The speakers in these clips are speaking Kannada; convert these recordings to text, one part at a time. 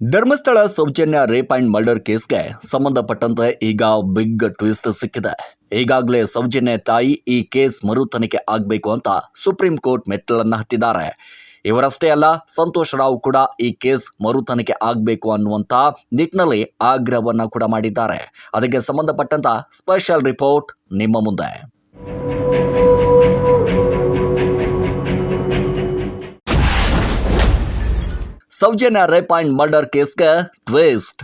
Dharmasthala Soujanya rape and murder ಕೇಸ್ಗೆ ಸಂಬಂಧಪಟ್ಟಂತೆ ಈಗ ಬಿಗ್ ಟ್ವಿಸ್ಟ್ ಸಿಕ್ಕಿದೆ. ಈಗಾಗಲೇ ಸೌಜನ್ಯ ತಾಯಿ ಈ ಕೇಸ್ ಮರು ತನಿಖೆ ಆಗಬೇಕು ಅಂತ ಸುಪ್ರೀಂ ಕೋರ್ಟ್ ಮೆಟ್ಟಲನ್ನ ಹತ್ತಿದ್ದಾರೆ. ಇವರಷ್ಟೇ ಅಲ್ಲ, ಸಂತೋಷ್ ರಾವ್ ಕೂಡ ಈ ಕೇಸ್ ಮರು ತನಿಖೆ ಆಗಬೇಕು ಅನ್ನುವಂತ ನಿಟ್ಟಿನಲ್ಲಿ ಆಗ್ರಹವನ್ನು ಕೂಡ ಮಾಡಿದ್ದಾರೆ. ಅದಕ್ಕೆ ಸಂಬಂಧಪಟ್ಟಂತ ಸ್ಪೆಷಲ್ ರಿಪೋರ್ಟ್ ನಿಮ್ಮ ಮುಂದೆ. ಸೌಜನ್ಯ ರೇಪ್ ಅಂಡ್ ಮರ್ಡರ್ ಕೇಸ್ಗೆ ಟ್ವಿಸ್ಟ್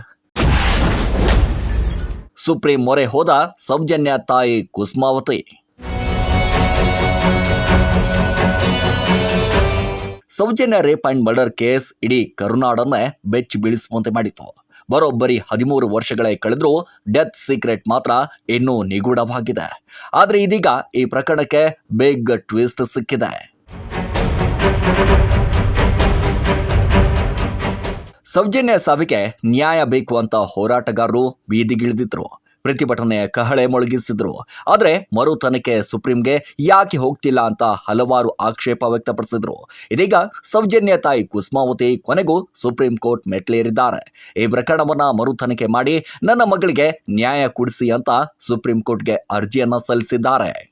ಸುಪ್ರೀಂ ಮೊರೆ ಹೋದ ಸೌಜನ್ಯ ತಾಯಿ Kusumavathi. Soujanya rape and murder case ಇಡೀ ಕರುನಾಡನ್ನೇ ಬೆಚ್ಚಿ ಬೀಳಿಸುವಂತೆ ಮಾಡಿತು ಬರೋಬ್ಬರಿ ಹದಿಮೂರು ವರ್ಷಗಳೇ ಕಳೆದರೂ ಡೆತ್ ಸೀಕ್ರೆಟ್ ಮಾತ್ರ ಇನ್ನೂ ನಿಗೂಢವಾಗಿದೆ. ಆದರೆ ಇದೀಗ ಈ ಪ್ರಕರಣಕ್ಕೆ ಬಿಗ್ ಟ್ವಿಸ್ಟ್ ಸಿಕ್ಕಿದೆ. ಸೌಜನ್ಯ ಸಾವಿಗೆ ನ್ಯಾಯ ಬೇಕು ಅಂತ ಹೋರಾಟಗಾರರು ಬೀದಿಗಿಳಿದಿದ್ರು. ಪ್ರತಿಭಟನೆ ಕಹಳೆ ಮೊಳಗಿಸಿದ್ರು. ಆದರೆ ಮರು ತನಿಖೆ ಸುಪ್ರೀಂಗೆ ಯಾಕೆ ಹೋಗ್ತಿಲ್ಲ ಅಂತ ಹಲವಾರು ಆಕ್ಷೇಪ ವ್ಯಕ್ತಪಡಿಸಿದ್ರು. ಇದೀಗ ಸೌಜನ್ಯ ತಾಯಿ ಕುಸ್ಮಾವತಿ ಕೊನೆಗೂ ಸುಪ್ರೀಂ ಕೋರ್ಟ್ ಮೆಟ್ಲೇರಿದ್ದಾರೆ ಈ ಪ್ರಕರಣವನ್ನು ಮರು ಮಾಡಿ ನನ್ನ ಮಗಳಿಗೆ ನ್ಯಾಯ ಕೊಡಿಸಿ ಅಂತ ಸುಪ್ರೀಂ ಕೋರ್ಟ್ಗೆ ಅರ್ಜಿಯನ್ನು ಸಲ್ಲಿಸಿದ್ದಾರೆ.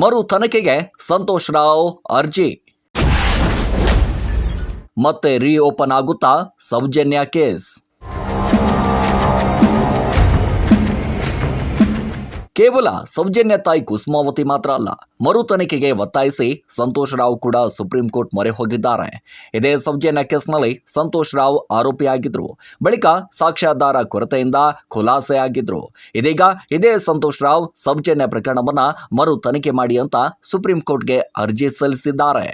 ಮರು ತನಿಖೆಗೆ ಸಂತೋಷ್ ರಾವ್ ಅರ್ಜಿ. ಮತ್ತೆ ರೀಓಪನ್ ಆಗುತ್ತಾ ಸೌಜನ್ಯ ಕೇಸ್. ಕೇವಲ ಸೌಜನ್ಯ ತಾಯಿ ಕುಸುಮಾವತಿ ಮಾತ್ರ ಅಲ್ಲ, ಮರು ತನಿಖೆಗೆ ಒತ್ತಾಯಿಸಿ ಸಂತೋಷ್ ರಾವ್ ಕೂಡ ಸುಪ್ರೀಂ ಕೋರ್ಟ್ ಮೊರೆ ಹೋಗಿದ್ದಾರೆ. ಇದೇ ಸೌಜನ್ಯ ಕೇಸ್ನಲ್ಲಿ ಸಂತೋಷ್ ರಾವ್ ಆರೋಪಿಯಾಗಿದ್ರು ಬಳಿಕ ಸಾಕ್ಷ್ಯಾಧಾರ ಕೊರತೆಯಿಂದ ಖುಲಾಸೆಯಾಗಿದ್ರು ಇದೀಗ ಇದೇ ಸಂತೋಷ್ ರಾವ್ ಸೌಜನ್ಯ ಪ್ರಕರಣವನ್ನ ಮರು ತನಿಖೆ ಮಾಡಿ ಅಂತ ಸುಪ್ರೀಂ ಕೋರ್ಟ್ಗೆ ಅರ್ಜಿ ಸಲ್ಲಿಸಿದ್ದಾರೆ.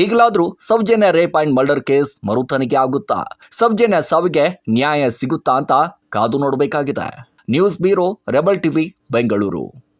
ಈಗಲಾದ್ರೂ Soujanya rape and murder case ಮರು ತನಿಖೆ ಆಗುತ್ತಾ? ಸೌಜನ್ಯ ಸಾವಿಗೆ ನ್ಯಾಯ ಸಿಗುತ್ತಾ ಅಂತ ಕಾದು ನೋಡಬೇಕಾಗಿದೆ. News bureau Rebel TV, Bengaluru.